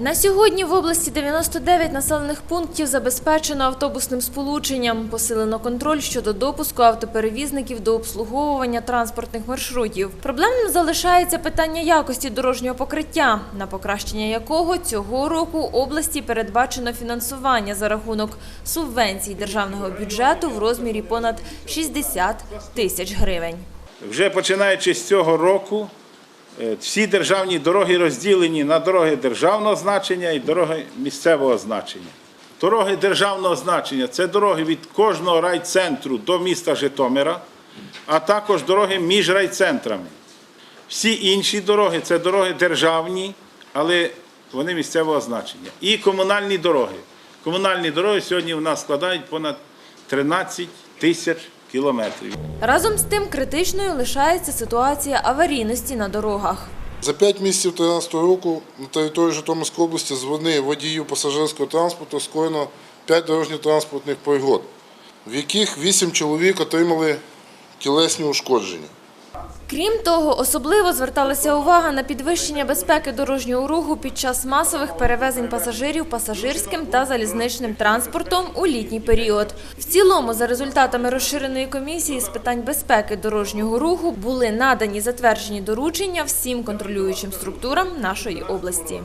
На сьогодні в області 99 населених пунктів забезпечено автобусним сполученням. Посилено контроль щодо допуску автоперевізників до обслуговування транспортних маршрутів. Проблемним залишається питання якості дорожнього покриття, на покращення якого цього року області передбачено фінансування за рахунок субвенцій державного бюджету в розмірі понад 60 тисяч гривень. Вже починаючи з цього року, всі державні дороги розділені на дороги державного значення і дороги місцевого значення. Дороги державного значення це дороги від кожного райцентру до міста Житомира, а також дороги між райцентрами. Всі інші дороги це дороги державні, але вони місцевого значення. І комунальні дороги. Комунальні дороги сьогодні в нас складають понад 13 тисяч кілометрів. Разом з тим критичною лишається ситуація аварійності на дорогах. За 5 місяців 2013 року на території Житомирської області з вини водіїв пасажирського транспорту скоєно 5 дорожньо-транспортних пригод, в яких 8 чоловік отримали тілесні ушкодження. Крім того, особливо зверталася увага на підвищення безпеки дорожнього руху під час масових перевезень пасажирів пасажирським та залізничним транспортом у літній період. В цілому, за результатами розширеної комісії з питань безпеки дорожнього руху були надані затверджені доручення всім контролюючим структурам нашої області.